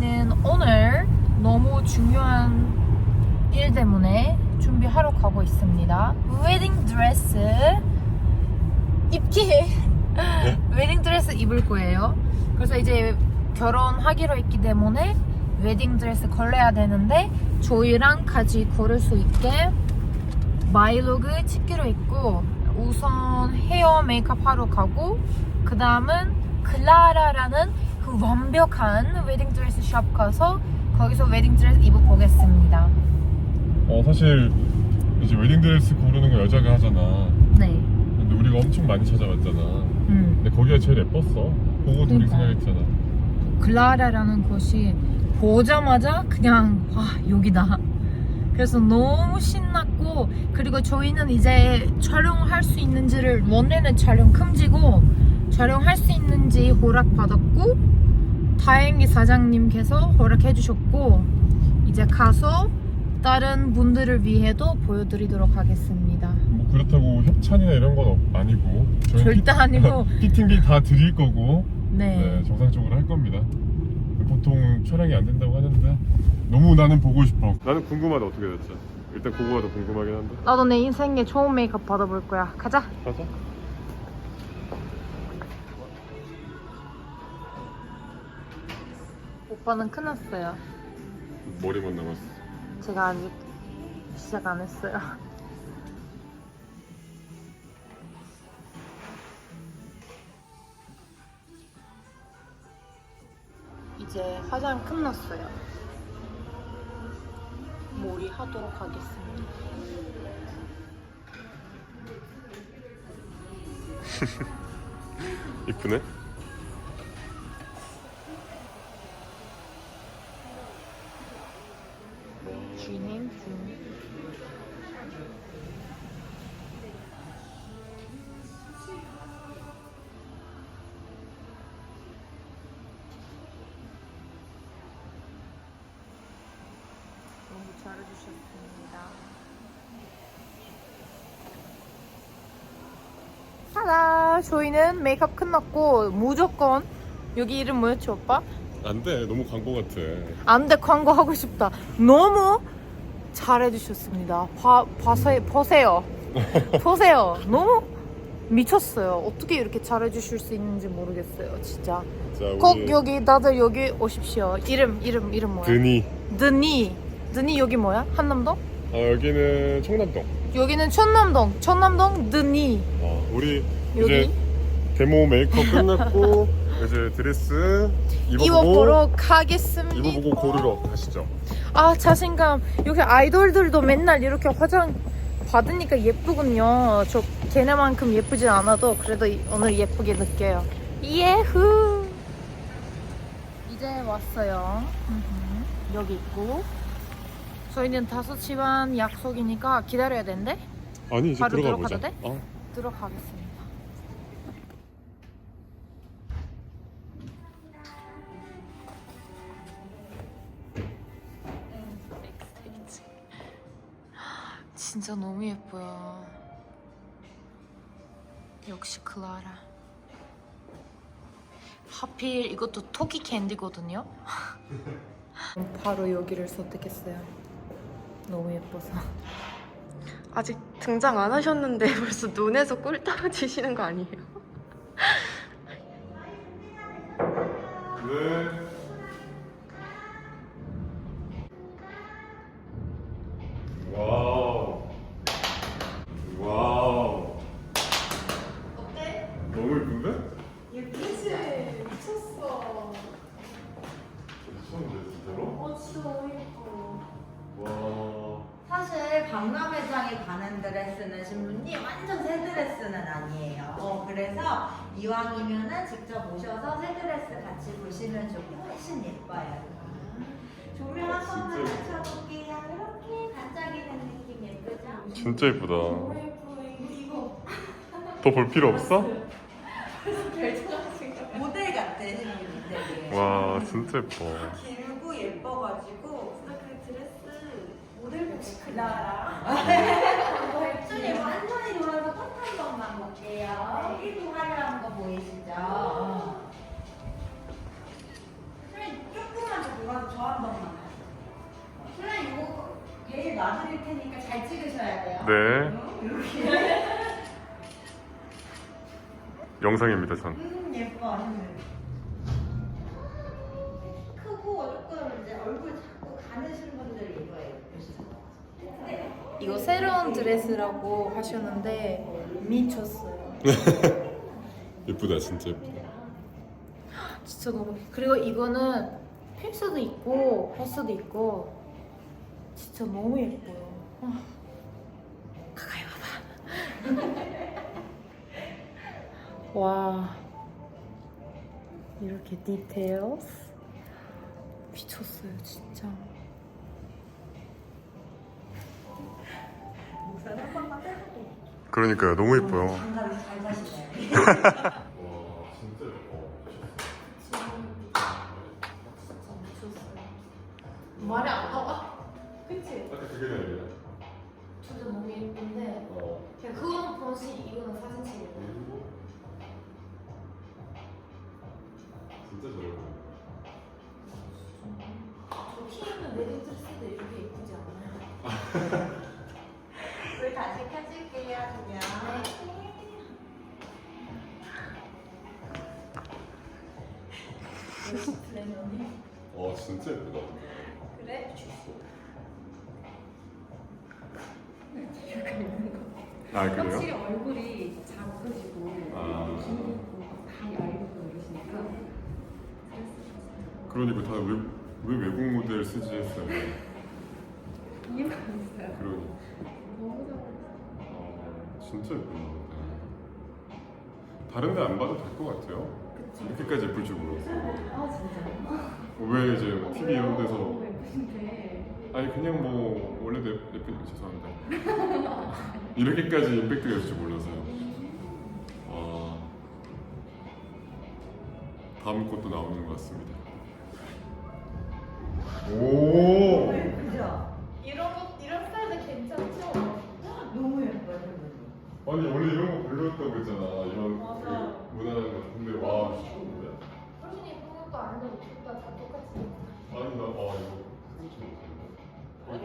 저희는 오늘 너무 중요한 일 때문에 준비하러 가고 있습니다. 웨딩 드레스 입기 웨딩 드레스 입을 거예요. 그래서 이제 결혼하기로 했기 때문에 웨딩 드레스 걸려야 되는데 저희랑 같이 걸을 수 있게 마이로그 찍기로 했고 우선 헤어 메이크업 하러 가고 그 다음은 클라라라는 그 완벽한 웨딩 드레스 샵 가서 거기서 웨딩 드레스 입어 보겠습니다. 어 사실 이제 웨딩 드레스 고르는 거 여자가 하잖아. 네. 근데 우리가 엄청 많이 찾아봤잖아. 음. 근데 거기가 제일 예뻤어. 보고 둘이 그러니까. 생각했잖아. 클라라라는 곳이 보자마자 그냥 와 여기다. 그래서 너무 신났고 그리고 저희는 이제 촬영할 수 있는지를 원래는 촬영 금지고 촬영할 수 있는지 허락 받았고 다행히 사장님께서 허락해 주셨고 이제 가서 다른 분들을 위해도 보여드리도록 하겠습니다. 뭐 그렇다고 협찬이나 이런 건 없- 아니고 저희 절대 아니고 피팅비 다 드릴 거고 네. 네, 정상적으로 할 겁니다. 보통 촬영이 안 된다고 하는데 너무 나는 보고 싶어. 나는 궁금하다 어떻게 됐지. 일단 그거가 더 궁금하긴 한데. 나도 내 인생에 좋은 메이크업 받아볼 거야. 가자. 가자. 오빠는 끝났어요. 머리만 남았어. 제가 아직 시작 안 했어요. 이제 화장 끝났어요. 머리 하도록 하겠습니다. 이쁘네. 하나, 저희는 메이크업 끝났고 무조건 여기 이름 뭐였지 오빠? 안 돼. 너무 광고 같아. 안돼 광고 하고 싶다. 너무 잘해주셨습니다. 봐, 봐세, 보세요. 보세요. 너무 미쳤어요. 어떻게 이렇게 잘해주실 수 있는지 모르겠어요. 진짜. 자, 우리 꼭 여기 다들 여기 오십시오. 이름 이름 이름 뭐야? 드니. 드니. 드니 여기 뭐야? 한남동? 아 여기는 청남동. 여기는 천남동. 천남동 드니. 어, 우리 이제 데모 메이크업 끝났고 이제 드레스 입어보고 입어보러 가겠습니다. 입어보고 고르러 가시죠. 아 자신감 여기 아이돌들도 맨날 이렇게 화장 받으니까 예쁘군요 저 걔네만큼 예쁘지 않아도 그래도 이- 오늘 예쁘게 느껴요 예후 이제 왔어요 음흠. 여기 있고 저희는 5시 반 약속이니까 기다려야 된대 아니 이제 바로 들어가 들어가도 보자. 돼? 어. 들어가겠습니다 진짜 너무 예뻐요. 역시 클라라. 하필 이것도 토끼 캔디거든요. 바로 여기를 선택했어요. 너무 예뻐서. 아직 등장 안 하셨는데 벌써 눈에서 꿀 떨어지시는 거 아니에요? 네. 너무 예쁜데? 예쁘지? 미쳤어. 미쳤는데 진짜로? 어 진짜 너무 예뻐. 와. 사실 박람회장에 가는 드레스는 신부님 완전 새 드레스는 아니에요. 어, 그래서 이왕이면은 직접 오셔서 새 드레스 같이 보시면 좋고 훨씬 예뻐요. 조명 한 번만 진짜 맞춰볼게요. 이렇게 반짝이는 느낌 예쁘죠? 진짜 예쁘다. 너무 예뻐 이거. 더 볼 필요 없어? 모델 같아 와 진짜 예뻐. 길고 예뻐가지고 그 드레스 모델복 나랑 완전히 완전히 좋아서 꽃한 번만 볼게요. 이 동아리라는 거 보이시죠? 선생님 조금만 더 돌아서 저 한 번만. 선생님 이거 내일 놔드릴 테니까 잘 찍으셔야 돼요. 네. 이렇게. 영상입니다, 전. 음 예뻐. 크고 조금 이제 얼굴 자꾸 가느신 분들 이거 예쁘시죠? 이거 새로운 드레스라고 하셨는데 미쳤어요. 예쁘다, 진짜 예쁘다. 진짜 너무 그리고 이거는 필 수도 있고 할 수도 있고 진짜 너무 예뻐요. 아, 가까이 와봐. 와 이렇게 디테일스 미쳤어요 진짜. 그러니까요, 너무 예뻐요. 예뻐. 말이 안 진짜 잘 어울려. 저 키우는 웨딩 드레스도 이렇게 예쁘지 않아요? 불 다시 켜줄게요, 그냥. 와, 진짜 예쁘다. 그래? 아, 그래요? 확실히 얼굴이 작으시고 아. 다 얇고 이러시니까 그러니까 다 왜, 왜 외국 모델 쓰지 했어요. 이해가 안 됐어요. 그러니. 너무 잘 아, 진짜 예쁘다. 다른 데 안 봐도 될 것 같아요. 이렇게까지 예쁠 줄 몰랐어요. 아 진짜. 왜 이제 뭐 TV 이런 데서 너무 아니 그냥 뭐 원래도 예쁘 죄송합니다. 이렇게까지 임팩트가 있을 줄 몰라서요. 와 다음 것도 나오는 것 같습니다. 오 그죠? 이런 거 이런 스타일도 괜찮죠? 너무 예뻐요. 아니 원래 이런 거 별로였다고 했잖아 이런 맞아요. 그 무난한 거 근데 와 좋은데 훨씬 예쁜 것도 아닌데 예쁘다 다 똑같이. 아니 나아 이거 생각지 못했네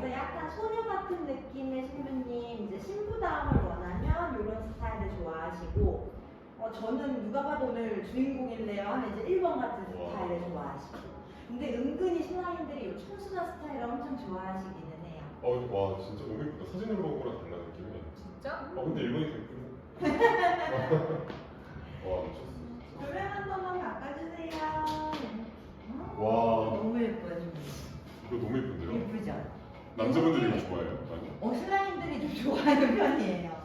그래서 약간 소녀 같은 느낌의 신부님, 이제 신부다움을 원하면 이런 스타일을 좋아하시고, 어, 저는 누가 봐도 오늘 주인공인데요 하면 이제 1번 같은 와. 스타일을 좋아하시고. 근데 은근히 신랑님들이 이 청순한 스타일을 엄청 좋아하시기는 해요. 어 와 진짜 너무 예쁘다 사진으로 본 거랑 달라 느낌이 진짜? 아 근데 일본이 더 예쁘네 와 미쳤어 노래 한 번만 바꿔주세요. 와. 너무 예뻐요, 지금. 이거 너무 예쁜데요? 예쁘죠? 남자분들이 이거 좋아해요? 많이? 어, 신랑님들이 좀 좋아하는 편이에요.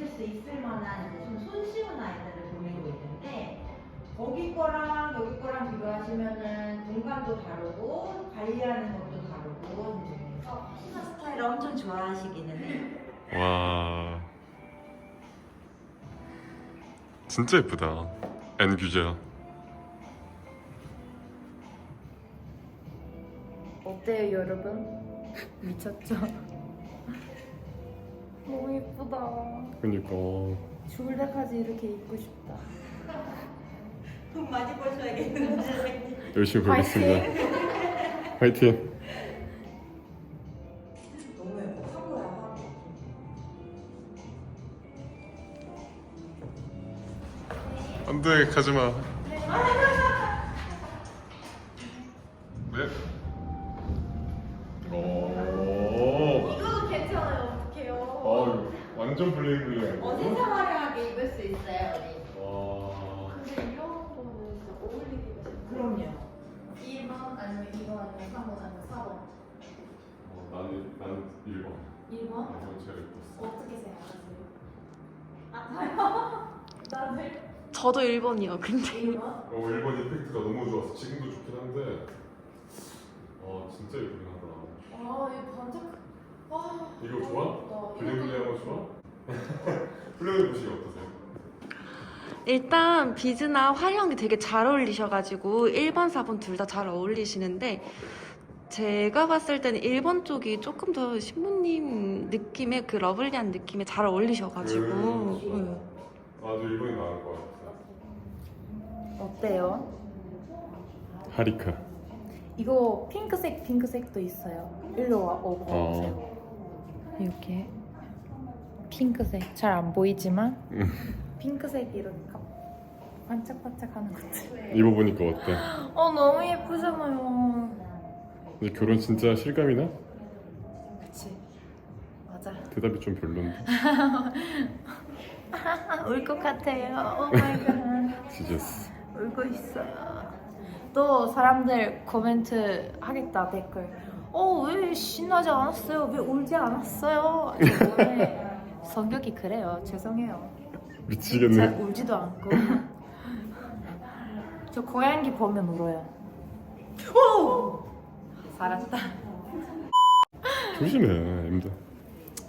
입으실 수 있을 만한 이제 좀 손쉬운 아이들을 보내고 있는데 거기 거랑 여기 거랑 비교하시면은 공간도 다르고 관리하는 것도 다르고 이제 그래서 신화 스타일을 엄청 좋아하시기는 해요. 와 진짜 예쁘다 N 규제야 어때요 여러분? 미쳤죠? 너무 예쁘다. 그니까 죽을 때까지 이렇게 입고 싶다. 돈 많이 버셔야겠는데. 열심히 벌겠습니다 화이팅 너무 예뻐. 화보. 안돼 가지마 아니면 2번 3번 4번 어, 나는 나는 1번. 1번 이번 어떻게 생각하세요? 아파요? 나들 저도 1번이요, 근데. 1번? 어, 1번 이펙트가 너무 좋았어. 지금도 좋긴 한데. 어, 아 진짜 예쁘긴 하다. 아 이거 반짝 와 이거 좋아? 블랙블랙한 거 좋아? 블랙블랙 보시기 어떠세요? 일단 비즈나 게 되게 잘 어울리셔가지고 1번, 4번 둘 다 잘 어울리시는데 제가 봤을 때는 1번 쪽이 조금 더 신부님 느낌의 그 러블리한 느낌에 잘 어울리셔가지고 음. 네. 아주 이번이 나은 것 같아. 어때요? 하리카. 이거 핑크색 핑크색도 있어요. 일로 와 오고 어. 오세요. 이렇게 핑크색 잘 안 보이지만 음. 핑크색 이렇게 반짝반짝하는 것 같아. 입어보니까 어때? 어 너무 예쁘잖아요. 이제 결혼 진짜 실감이 나? 그치 맞아. 대답이 좀 별론데. 울 것 같아요. 오 마이 갓. 지저스. 울고 있어. 또 사람들 코멘트 하겠다 댓글. 어 왜 신나지 않았어요? 왜 울지 않았어요? 원래 성격이 그래요. 죄송해요. 잘 미치겠네. 울지도 않고. 저 고양이 보면 울어요. 오! 살았다. 조심해, 임대.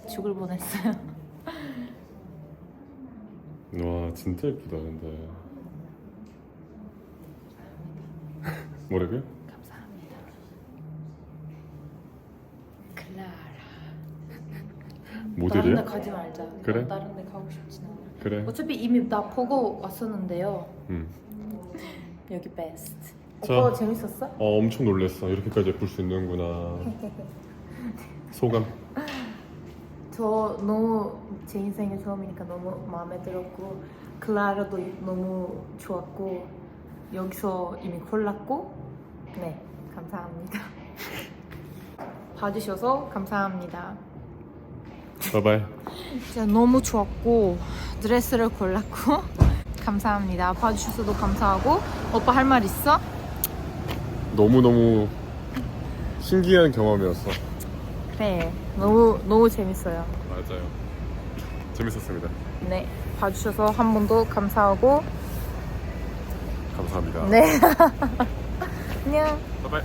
죽을 뻔했어요. 와, 진짜 예쁘다, 근데. 뭐라고요? 감사합니다. 클라라. 다른 데 모델이야? 가지 말자. 그래? 다른 데 가고 않아. 그래. 어차피 이미 나 보고 왔었는데요. 응. 여기 베스트. 자. 오빠 재밌었어? 어, 엄청 놀랬어. 이렇게까지 예쁠 수 있는구나. 소감. 저 너무 제 인생의 처음이니까 너무 마음에 들었고 클라라도 너무 좋았고 여기서 이미 골랐고 네 감사합니다. 봐주셔서 감사합니다. 바이바이. 진짜 너무 좋았고 드레스를 골랐고 감사합니다. 봐주셔서도 감사하고 오빠 할 말 있어? 너무너무 신기한 경험이었어. 그래 너무 너무 재밌어요. 맞아요. 재밌었습니다. 네 봐주셔서 한 번 더 감사하고 감사합니다. 네 안녕. 바이바이.